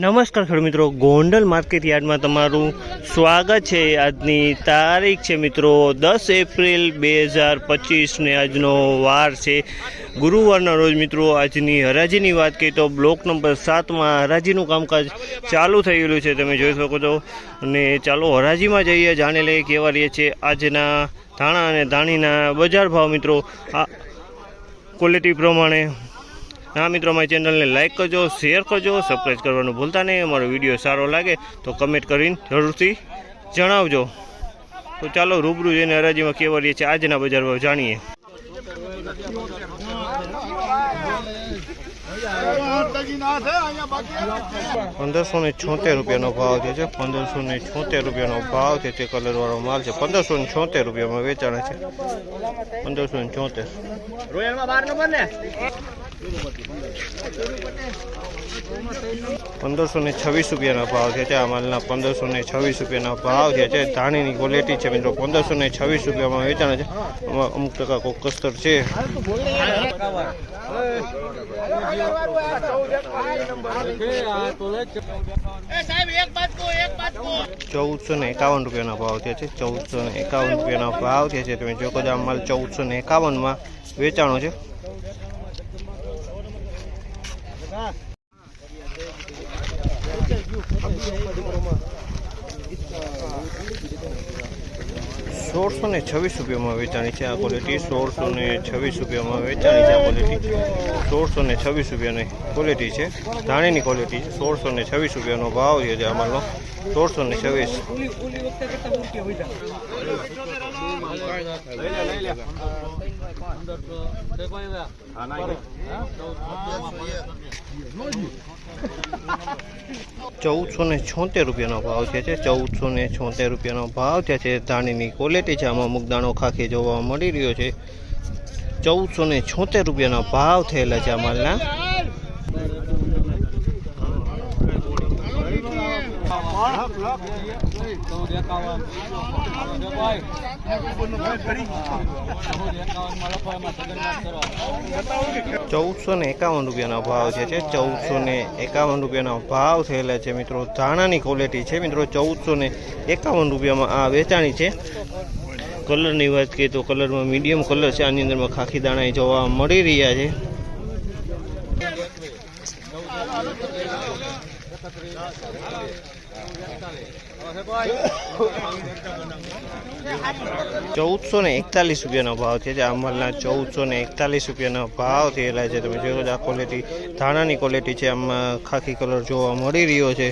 નમસ્કાર ખેડૂત મિત્રો. ગોંડલ માર્કેટ યાર્ડમાં તમારું સ્વાગત છે. આજની તારીખ છે મિત્રો દસ એપ્રિલ બે હજાર પચીસને આજનો વાર છે. ગુરુવારના રોજ મિત્રો આજની હરાજીની વાત કરીએ તો બ્લોક નંબર સાતમાં હરાજીનું કામકાજ ચાલુ થયેલું છે. તમે જોઈ શકો છો. અને ચાલો હરાજીમાં જઈએ, જાણી લઈએ કેવા રહીએ છે આજના ધાણા અને ધાણીના બજાર ભાવ મિત્રો, આ ક્વોલિટી પ્રમાણે હા મિત્રો, અમારી ચેનલને લાઇક કરજો શેર કરજો સબસ્ક્રાઈબ કરવાનું ભૂલતા નહીં. અમારો વીડિયો સારો લાગે તો કમેન્ટ કરીને જરૂરથી જણાવજો. તો ચાલો, રૂબરૂ જઈને હરાજીમાં કેવા રહીએ છે આજના બજારમાં જાણીએ. પંદરસો ને છોતેર રૂપિયાનો ભાવ જે છે. પંદરસો ને છોતેર રૂપિયાનો ભાવ છે. તે કલરવાળો માલ છે. પંદરસો ને છોતેર રૂપિયામાં વેચાણ છે. પંદરસો ને છોતેર. પંદરસો ને છવ્વીસ રૂપિયાના ભાવ છે આ માલના પંદરસો ને છવ્વીસ રૂપિયાના ભાવ છે. છે ધાણીની ક્વોલિટી છે મિત્રો, પંદરસો ને છવ્વીસ રૂપિયામાં વેચાણ છે. અમુક ટકા કોક કસ્તર છે. ચૌદસો ને એકાવન રૂપિયાના ભાવ થયા છે ચૌદસો ને એકાવન રૂપિયાના ભાવ થયા છે તમે જો કદાચ માલ ચૌદસો ને એકાવનમાં વેચાણો છે. સોળસો ને છવ્વીસ રૂપિયામાં વેચાણી છે આ ક્વોલિટી સોળસો ને છવ્વીસ રૂપિયામાં વેચાણી છે આ ક્વોલિટી સોળસો ને છવ્વીસ રૂપિયાની ક્વોલિટી છે, ધાણીની ક્વોલિટી છે સોળસો ને છવ્વીસ રૂપિયાનો ભાવ છે અમારો સોળસો ને છવ્વીસ. ચૌદસો ને છોતેર રૂપિયાનો ભાવ થયા છે. ચૌદસો ને છોતેર રૂપિયાનો ભાવ થયા છે. ધાણીની ક્વોલિટી છે. આમાં મુગદાણો ખાખી જોવા મળી રહ્યો છે. ચૌદસો ને છોતેર રૂપિયાનો ભાવ થયેલા છે આ માલના ચૌદસો ને એકાવન રૂપિયાનો ભાવ છે છે, ચૌદસો ને એકાવન રૂપિયાનો ભાવ થયેલા છે મિત્રો. ધાણાની ક્વોલિટી છે મિત્રો, ચૌદસો ને એકાવન રૂપિયામાં આ વેચાણી છે. કલરની વાત કરીએ તો કલરમાં મીડિયમ કલર છે. આની અંદરમાં ખાખી દાણા જોવા મળી રહ્યા છે. ચૌદસો ને એકતાલીસ રૂપિયાનો ભાવ છે જે આ ચૌદસો ને એકતાલીસ રૂપિયાનો ભાવ થયેલા છે. તમે જોયો આ ક્વોલિટી ધાણાની ક્વોલિટી છે. આમાં ખાખી કલર જોવા મળી રહ્યો છે.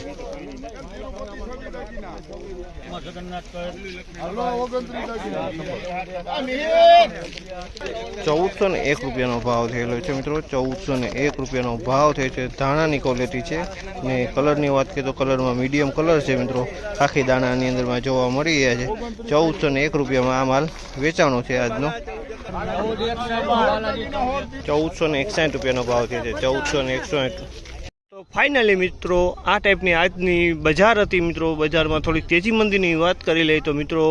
ચૌદસો ને એક રૂપિયાનો ભાવ થયેલો છે મિત્રો. ચૌદસો ને એક રૂપિયાનો ભાવ થયો છે. ધાણાની ક્વોલિટી છે. ને કલરની વાત કરીએ તો કલરમાં મીડિયમ કલર છે મિત્રો. આખી દાણાની અંદરમાં જોવા મળી રહ્યા છે. ચૌદસો ને એક રૂપિયામાં આ માલ વેચાણો છે આજનો. ચૌદસો ને એકસાઠ રૂપિયાનો ભાવ થયો છે. ચૌદસો ને એકસો તો ફાઇનલી મિત્રો, આ ટાઈપની આજની બજાર હતી, મિત્રો. બજારમાં થોડીક તેજી મંદીની વાત કરી લઈએ તો, મિત્રો,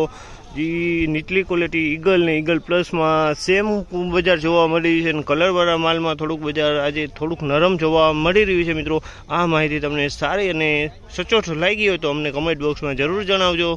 જે નીચલી ક્વોલિટી ઈગલ ને ઈગલ પ્લસમાં સેમ બજાર જોવા મળી છે અને કલરવાળા માલમાં થોડુંક બજાર આજે થોડુંક નરમ જોવા મળી રહ્યું છે, મિત્રો. આ માહિતી તમને સારી અને સચોટ લાગી હોય તો અમને કમેન્ટ બોક્સમાં જરૂર જણાવજો.